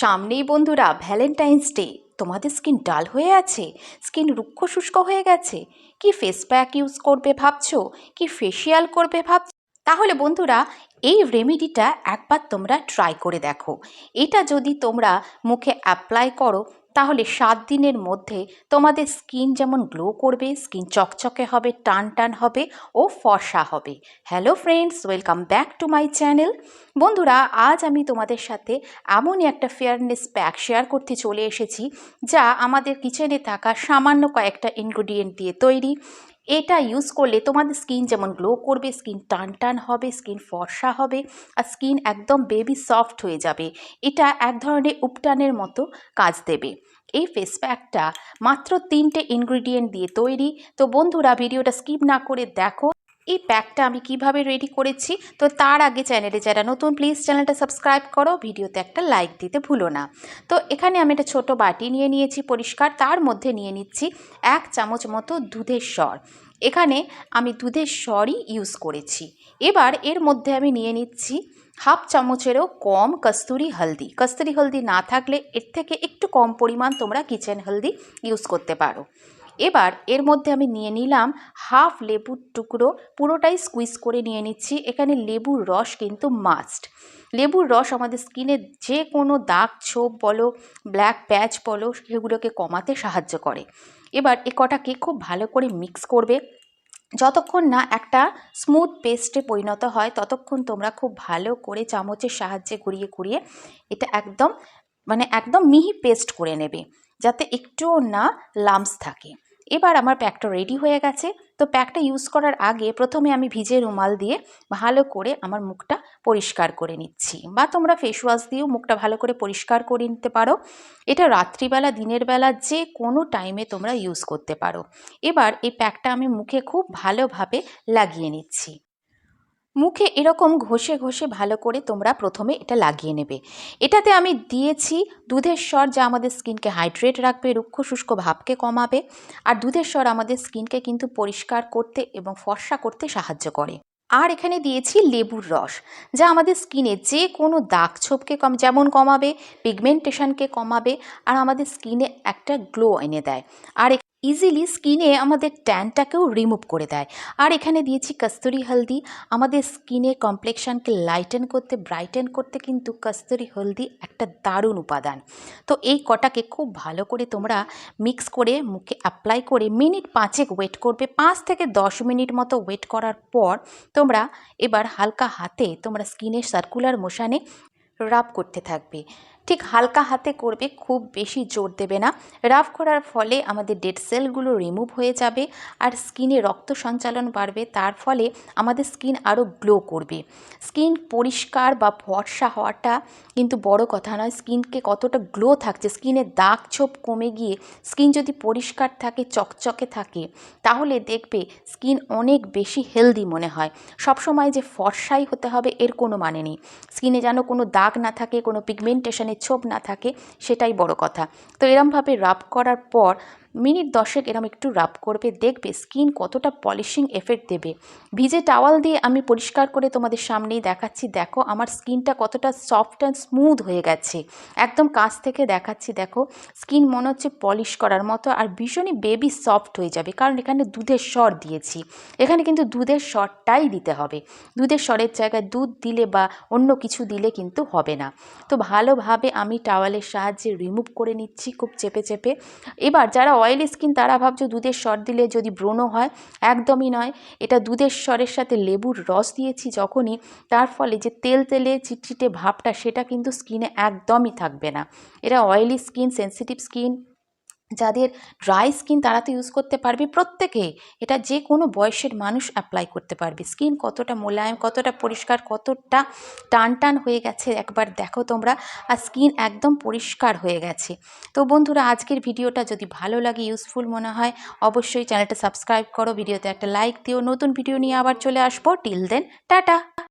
সামনেই বন্ধুরা Valentine's day তোমাদের স্কিন ডাল হয়ে আছে? স্কিন রুক্ষ শুষ্ক হয়ে গেছে? কি ফেস প্যাক ইউজ করবে ভাবছ? কি ফেসিয়াল করবে ভাবছ? তাহলে বন্ধুরা, এই রেমেডিটা একবার তোমরা ট্রাই করে দেখো। এটা যদি তোমরা মুখে অ্যাপ্লাই করো তাহলে সাত দিনের মধ্যে তোমাদের স্কিন যেমন গ্লো করবে, স্কিন চকচকে হবে, টান টান হবে ও ফর্সা হবে। Hello friends welcome back to my channel বন্ধুরা, আজ আমি তোমাদের সাথে এমনই একটা ফেয়ারনেস প্যাক শেয়ার করতে চলে এসেছি, যা আমাদের কিচেনে থাকা সামান্য কয়েকটা ইনগ্রিডিয়েন্ট দিয়ে তৈরি। এটা ইউজ করলে তোমাদের স্কিন যেমন গ্লো করবে স্কিন টান টান হবে স্কিন ফর্সা হবে আর স্কিন একদম বেবি সফট হয়ে যাবে। এটা এক ধরনের উপটানের মতো কাজ দেবে। এই ফেস প্যাকটা মাত্র তিনটে ইনগ্রিডিয়েন্ট দিয়ে তৈরি। তো বন্ধুরা ভিডিওটা স্কিপ না করে দেখো। এই প্যাকটা আমি কীভাবে রেডি করেছি? তো তার আগে চ্যানেলে যারা নতুন প্লিজ চ্যানেলটা সাবস্ক্রাইব করো, ভিডিওতে একটা লাইক দিতে ভুলো না। তো এখানে আমি একটা ছোট বাটি নিয়ে নিয়েছি পরিষ্কার, তার মধ্যে নিয়ে নিচ্ছি এক চামচ মতো দুধের স্বর এখানে আমি দুধের স্বরই ইউজ করেছি। এবার এর মধ্যে আমি নিয়ে নিচ্ছি হাফ চামচেরও কম কস্তুরি হলদি। কস্তুরি হলদি না থাকলে এর থেকে একটু কম পরিমাণ তোমরা কিচেন হলদি ইউজ করতে পারো। এবার এর মধ্যে আমি নিয়ে নিলাম হাফ লেবুর টুকরো, পুরোটাই স্কুইজ করে নিয়ে নিচ্ছি। এখানে লেবুর রস কিন্তু মাস্ট লেবুর রস আমাদের স্কিনে যে কোনো দাগ ছোপ বলো ব্ল্যাক প্যাচ বলো, সেগুলোকে কমাতে সাহায্য করে। এবার এ কটাকে খুব ভালো করে মিক্স করবে। যতক্ষণ না একটা স্মুথ পেস্টে পরিণত হয়, ততক্ষণ তোমরা খুব ভালো করে চামচের সাহায্যে ঘুরিয়ে ঘুরিয়ে এটা একদম মানে একদম মিহি পেস্ট করে নেবে। যাতে একটুও না লামস থাকে। এবার আমার প্যাকটা রেডি হয়ে গেছে। তো প্যাকটা ইউজ করার আগে প্রথমে আমি ভিজে রুমাল দিয়ে ভালো করে আমার মুখটা পরিষ্কার করে নিচ্ছি। বা তোমরা ফেস ওয়াশ দিয়েও মুখটা ভালো করে পরিষ্কার করে নিতে পারো। এটা রাত্রিবেলা, দিনের বেলা যে কোনো টাইমে তোমরা ইউজ করতে পারো। এবার এই প্যাকটা আমি মুখে খুব ভালোভাবে লাগিয়ে নিচ্ছি। মুখে এরকম ঘষে ঘষে ভালো করে তোমরা প্রথমে এটা লাগিয়ে নেবে। এটাতে আমি দিয়েছি দুধের স্বর যা আমাদের স্কিনকে হাইড্রেট রাখবে, রুক্ষ শুষ্ক ভাবকে কমাবে, আর দুধের স্বর আমাদের স্কিনকে কিন্তু পরিষ্কার করতে এবং ফর্সা করতে সাহায্য করে। আর এখানে দিয়েছি লেবুর রস, যা আমাদের স্কিনে যে কোনো দাগ ছোপকে কম, যেমন কমাবে পিগমেন্টেশনকে কমাবে, আর আমাদের স্কিনে একটা গ্লো এনে দেয়। আর ইজিলি স্কিনে আমাদের ট্যানটাকেও রিমুভ করে দেয়। আর এখানে দিয়েছি কস্তুরি হলদি আমাদের স্কিনে কমপ্লেকশানকে লাইটেন করতে ব্রাইটেন করতে কিন্তু কস্তুরি হলদি একটা দারুণ উপাদান। তো এই কটাকে খুব ভালো করে তোমরা মিক্স করে, মুখে অ্যাপ্লাই করে মিনিট পাঁচেক ওয়েট করবে। পাঁচ থেকে দশ মিনিট মতো ওয়েট করার পর তোমরা এবার হালকা হাতে তোমরা স্কিনের সার্কুলার মোশানে রাব করতে থাকবে। ঠিক হালকা হাতে করবে, খুব বেশি জোর দেবে না। রাফ করার ফলে আমাদের ডেড সেলগুলো রিমুভ হয়ে যাবে আর স্কিনে রক্ত সঞ্চালন বাড়বে, তার ফলে আমাদের স্কিন আরও গ্লো করবে। স্কিন পরিষ্কার বা ফর্সা হওয়াটা কিন্তু বড় কথা নয়, স্কিনকে কতটা গ্লো থাকছে, স্কিনের দাগ ছোপ কমে গিয়ে স্কিন যদি পরিষ্কার থাকে, চকচকে থাকে, তাহলে দেখবে স্কিন অনেক বেশি হেলদি মনে হয়। সবসময় যে ফর্সাই হতে হবে এর কোনো মানে নেই। স্কিনে যেন কোনো দাগ না থাকে, কোনো পিগমেন্টেশনে ছোপ না থাকে সেটাই বড় কথা। তো এরমভাবে রাব করার পর মিনিট দশেক এরম একটু রাব করবে, দেখবে স্কিন কতটা পলিশিং এফেক্ট দেবে। ভিজে টাওয়াল দিয়ে আমি পরিষ্কার করে তোমাদের সামনেই দেখাচ্ছি, দেখো আমার স্কিনটা কতটা সফট অ্যান্ড স্মুথ হয়ে গেছে। একদম কাছ থেকে দেখাচ্ছি, দেখো স্কিন মনে হচ্ছে পলিশ করার মতো আর ভীষণই বেবি সফট হয়ে যাবে, কারণ এখানে দুধের স্বর দিয়েছি। এখানে কিন্তু দুধের স্বরটাই দিতে হবে। দুধের স্বরের জায়গায় দুধ দিলে বা অন্য কিছু দিলে কিন্তু হবে না। তো ভালোভাবে আমি টাওয়ালের সাহায্যে রিমুভ করে নিচ্ছি খুব চেপে চেপে। এবার যারা অয়েলি স্কিন, তারা ভাবছ দুধের স্বর দিলে যদি ব্রণ হয়, একদমই নয়। এটা দুধের স্বরের সাথে লেবুর রস দিয়েছি যখনই, তার ফলে যে তেল তেলে চিটচিটে ভাবটা, সেটা কিন্তু স্কিনে একদমই থাকবে না। এটা অয়েলি স্কিন, সেন্সিটিভ স্কিন যাদের ড্রাই স্কিন তারা তো ইউজ করতে পারবে প্রত্যেকে। এটা যে কোনো বয়সের মানুষ অ্যাপ্লাই করতে পারবে। স্কিন কতটা মোলায়েম, কতটা পরিষ্কার, কতটা টান টান হয়ে গেছে, একবার দেখো তোমরা। আর স্কিন একদম পরিষ্কার হয়ে গেছে। তো বন্ধুরা, আজকের ভিডিওটা যদি ভালো লাগে ইউজফুল মনে হয়, অবশ্যই চ্যানেলটা সাবস্ক্রাইব করো, ভিডিওতে একটা লাইক দিও। নতুন ভিডিও নিয়ে আবার চলে আসব। Till then tata!